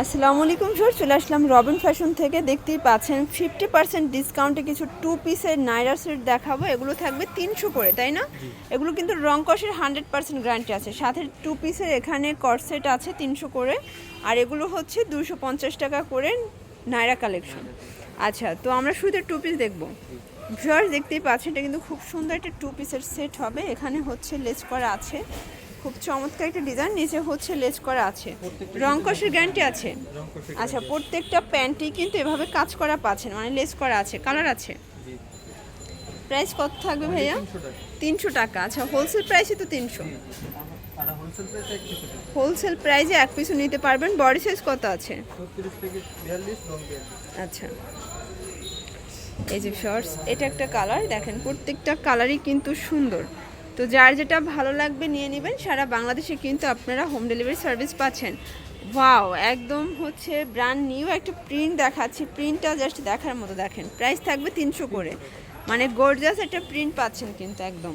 আসসালামু আলাইকুম স্যার চলে আসলাম রবিন ফ্যাশন থেকে। দেখতেই পাচ্ছেন ফিফটি পার্সেন্ট ডিসকাউন্টে কিছু টু পিসের নাইরা সেট দেখাবো। এগুলো থাকবে তিনশো করে তাই না? এগুলো কিন্তু রং কষের হান্ড্রেড পার্সেন্ট গ্যারান্টি আছে। সাথে টু পিসের এখানে কটসেট আছে তিনশো করে। আর এগুলো হচ্ছে দুশো পঞ্চাশ টাকা করে নাইরা কালেকশন আচ্ছা তো আমরা শুধু টু পিস দেখব। ভিউয়ার্স দেখতেই পাচ্ছেন এটা কিন্তু খুব সুন্দর একটা টু পিসের সেট হবে। এখানে হচ্ছে লেস করা আছে। খুব চমৎকার একটা ডিজাইন নিচে হচ্ছে লেস করা আছে। রং কষের গ্যারান্টি আছে। আচ্ছা প্রত্যেকটা প্যান্টই কিন্তু এভাবে কাজ করা পাচ্ছেন মানে লেস করা আছে কালার আছে। প্রাইস কত থাকবে ভাইয়া? তিনশো টাকা। আচ্ছা হোলসেল প্রাইসে তো তিনশো। হোলসেল প্রাইস এক পিছু নিতে পারবেন। বডি সাইজ কত আছে? আচ্ছা। এই যে শর্টস এটা একটা কালার দেখেন, প্রত্যেকটা কালারই কিন্তু সুন্দর। তো যার যেটা ভালো লাগবে নিয়ে নেবেন, সারা বাংলাদেশে কিন্তু আপনারা হোম ডেলিভারি সার্ভিস পাচ্ছেন। ওয়াও একদম হচ্ছে ব্র্যান্ড নিউ একটা প্রিন্ট দেখাচ্ছি। প্রিন্টটা জাস্ট দেখার মতো দেখেন। প্রাইস থাকবে তিনশো করে। মানে গর্জাস একটা প্রিন্ট পাচ্ছেন কিন্তু একদম।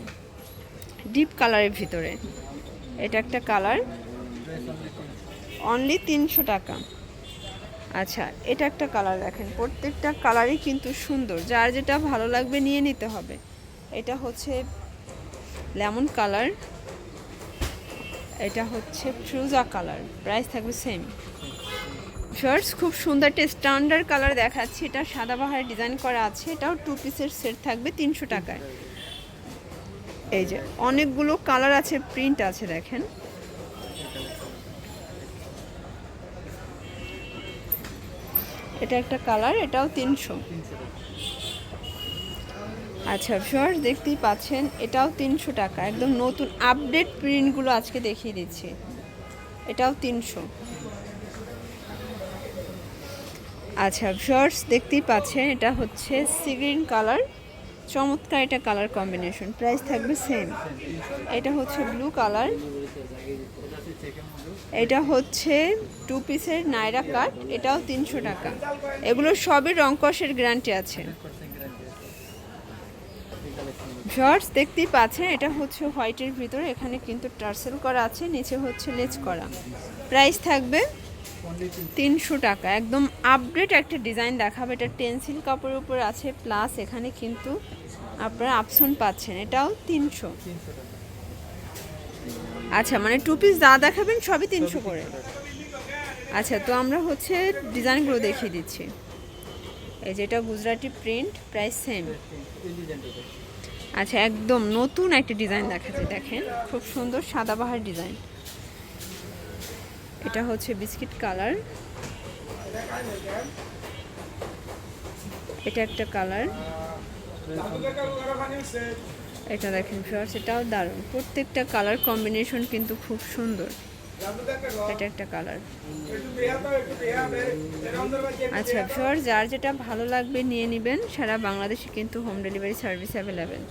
ডিপ কালারের ভিতরে। এটা একটা কালার অনলি তিনশো টাকা। আচ্ছা এটা একটা কালার দেখেন। প্রত্যেকটা কালারই কিন্তু সুন্দর। যার যেটা ভালো লাগবে নিয়ে নিতে হবে। এটা হচ্ছে লেমন কালার। এটা হচ্ছে ফ্রুজা কালার প্রাইস থাকবে সেম শার্টস খুব সুন্দর একটা স্ট্যান্ডার্ড কালার দেখাচ্ছি। এটা সাদা বাহারে ডিজাইন করা আছে। এটাও টু পিসের সেট থাকবে তিনশো টাকায়। এই যে, অনেকগুলো কালার আছে প্রিন্ট আছে, দেখেন। এটা একটা কালার এটাও তিনশো। আচ্ছা শর্টস দেখতেই পাচ্ছেন, এটাও তিনশো টাকা। একদম নতুন আপডেট প্রিন্টগুলো আজকে দেখিয়ে দিচ্ছি। এটাও তিনশো। আচ্ছা শর্টস দেখতেই পাচ্ছেন, এটা হচ্ছে সিগ্রিন কালার চমৎকার এটা কালার কম্বিনেশন প্রাইস থাকবে সেম এটা হচ্ছে ব্লু কালার এটা হচ্ছে টু পিসের নাইরা কাট এটাও তিনশো টাকা। এগুলো সবই রং কষের গ্যারান্টি আছে। শর্টস দেখতেই পাচ্ছেন, এটা হচ্ছে হোয়াইটের ভিতরে, এখানে কিন্তু টার্সেল করা আছে, নিচে হচ্ছে লেজ করা। প্রাইস থাকবে তিনশো টাকা। একদম আপডেট একটা ডিজাইন দেখাবে, এটা টেন্সিল কাপড়ের উপর আছে, প্লাস এখানে কিন্তু আপনারা আপসন পাচ্ছেন, এটাও তিনশো। আচ্ছা মানে টু পিস যা দেখাবেন সবই তিনশো করে। আচ্ছা তো আমরা হচ্ছে ডিজাইনগুলো দেখিয়ে দিচ্ছি। এই যেটা গুজরাটি প্রিন্ট, প্রাইস সেম আচ্ছা একদম নতুন একটা ডিজাইন দেখাচ্ছে, দেখেন। খুব সুন্দর সাদাবাহার ডিজাইন। এটা হচ্ছে বিস্কিট কালার। এটা একটা কালার। এটা দেখেন ফিওর্স এটাও দারুণ। প্রত্যেকটা কালার কম্বিনেশন কিন্তু খুব সুন্দর। এটা একটা কালার আচ্ছা ফিওর যার যেটা ভালো লাগবে নিয়ে নেবেন। সারা বাংলাদেশে কিন্তু হোম ডেলিভারি সার্ভিস অ্যাভেলেবেল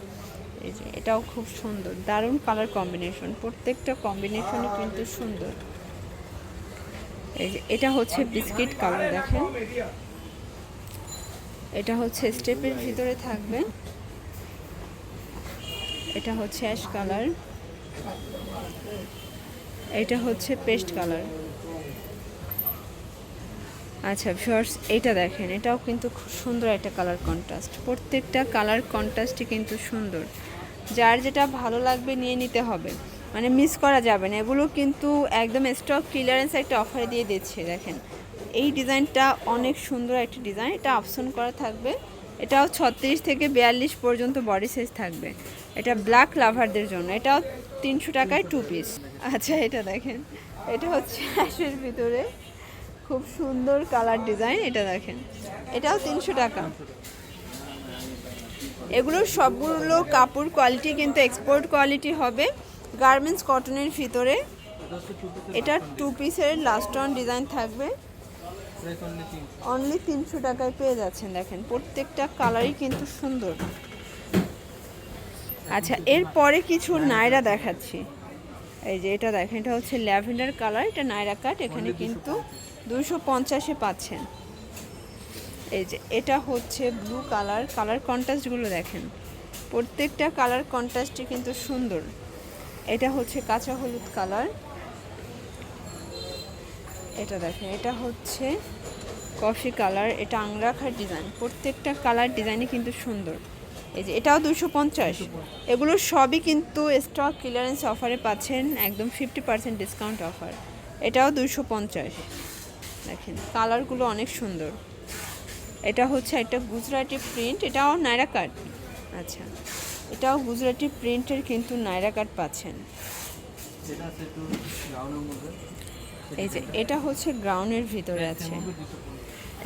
এই যে এটাও খুব সুন্দর। দারুণ কালার কম্বিনেশন প্রত্যেকটা কম্বিনেশনই কিন্তু সুন্দর। এই যে এটা হচ্ছে বিস্কিট কালার দেখেন। এটা হচ্ছে স্টেপের ভিতরে থাকবে। এটা হচ্ছে অ্যাশ কালার এটা হচ্ছে পেস্ট কালার। আচ্ছা ভিউয়ার্স এটা দেখেন, এটাও কিন্তু খুব সুন্দর একটা কালার কন্ট্রাস্ট প্রত্যেকটা কালার কন্ট্রাস্টই কিন্তু সুন্দর। যার যেটা ভালো লাগবে নিয়ে নিতে হবে। মানে মিস করা যাবে না। এগুলো কিন্তু একদম স্টক ক্লিয়ারেন্স একটা অফারে দিয়ে দিচ্ছে, দেখেন। এই ডিজাইনটা অনেক সুন্দর একটা ডিজাইন এটা অপশন করা থাকবে। এটাও ছত্রিশ থেকে বিয়াল্লিশ পর্যন্ত বডি সাইজ থাকবে। এটা ব্ল্যাক লাভারদের জন্য। এটাও তিনশো টাকায় টু পিস আচ্ছা এটা দেখেন। এটা হচ্ছে অ্যাশের ভিতরে খুব সুন্দর কালার ডিজাইন এটা দেখেন। এটাও তিনশো টাকা। এগুলো সবগুলো কাপড় কোয়ালিটি কিন্তু এক্সপোর্ট কোয়ালিটি হবে। গার্মেন্টস কটনের ভিতরে। এটা টু পিসের লাস্ট ডিজাইন থাকবে। অনলি তিনশো। টাকায় পেয়ে যাচ্ছেন দেখেন প্রত্যেকটা কালারই কিন্তু সুন্দর। আচ্ছা এরপরে কিছু নায়রা দেখাচ্ছি। এই যে এটা দেখেন এটা হচ্ছে ল্যাভেন্ডার কালার এটা নায়রা কাট এখানে কিন্তু দুশো পঞ্চাশে। পাচ্ছেন। এই যে এটা হচ্ছে ব্লু কালার কালার কন্ট্রাস্টগুলো দেখেন। প্রত্যেকটা কালার কন্ট্রাস্টই কিন্তু সুন্দর। এটা হচ্ছে কাঁচা হলুদ কালার এটা দেখেন এটা হচ্ছে কফি কালার এটা আংরাখার ডিজাইন। প্রত্যেকটা কালার ডিজাইনই কিন্তু সুন্দর। এই যে এটাও দুশো পঞ্চাশ। এগুলো সবই কিন্তু স্টক ক্লিয়ারেন্স অফারে পাচ্ছেন একদম ফিফটি পার্সেন্ট ডিসকাউন্ট অফার এটাও দুশো পঞ্চাশ। দেখেন কালারগুলো অনেক সুন্দর। এটা হচ্ছে একটা গুজরাটি প্রিন্ট এটাও নায়রা কাট আচ্ছা এটাও গুজরাটি প্রিন্টের কিন্তু নায়রা কাট পাচ্ছেন। এই যে এটা হচ্ছে গ্রাউন্ডের ভিতরে আছে।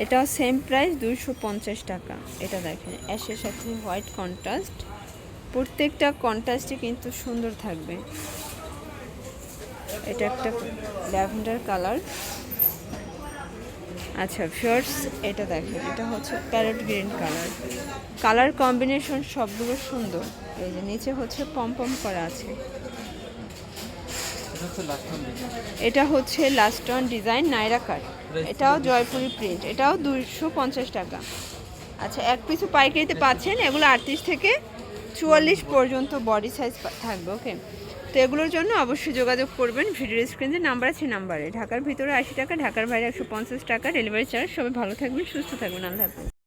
এটাও সেম প্রাইস দুশো পঞ্চাশ টাকা। এটা দেখেন অ্যাশের সাথে হোয়াইট কন্ট্রাস্ট প্রত্যেকটা কন্ট্রাস্টই কিন্তু সুন্দর থাকবে। এটা একটা ল্যাভেন্ডার কালার। আচ্ছা ফিয়ার্স এটা দেখেন এটা হচ্ছে parrot green colour colour combination সবগুলো সুন্দর। এই যে নিচে হচ্ছে পম পম করা আছে। এটা হচ্ছে লাস্ট ওয়ান ডিজাইন এটা হচ্ছে last one design Naira cut এটাও জয়পুরি প্রিন্ট এটাও দুইশো পঞ্চাশ টাকা। আচ্ছা এক পিছু পাইকারিতে পাচ্ছেন এগুলো আটত্রিশ থেকে চুয়াল্লিশ পর্যন্ত বডি সাইজ থাকবে ওকে তো এগুলোর জন্য অবশ্যই যোগাযোগ করবেন ভিডিও স্ক্রিনে নাম্বার আছে নাম্বারে ঢাকার ভিতরে আশি টাকা ঢাকার বাইরে একশো পঞ্চাশ টাকা ডেলিভারি চার্জ সবাই ভালো থাকবেন সুস্থ থাকবেন আল্লাহ হাফেজ।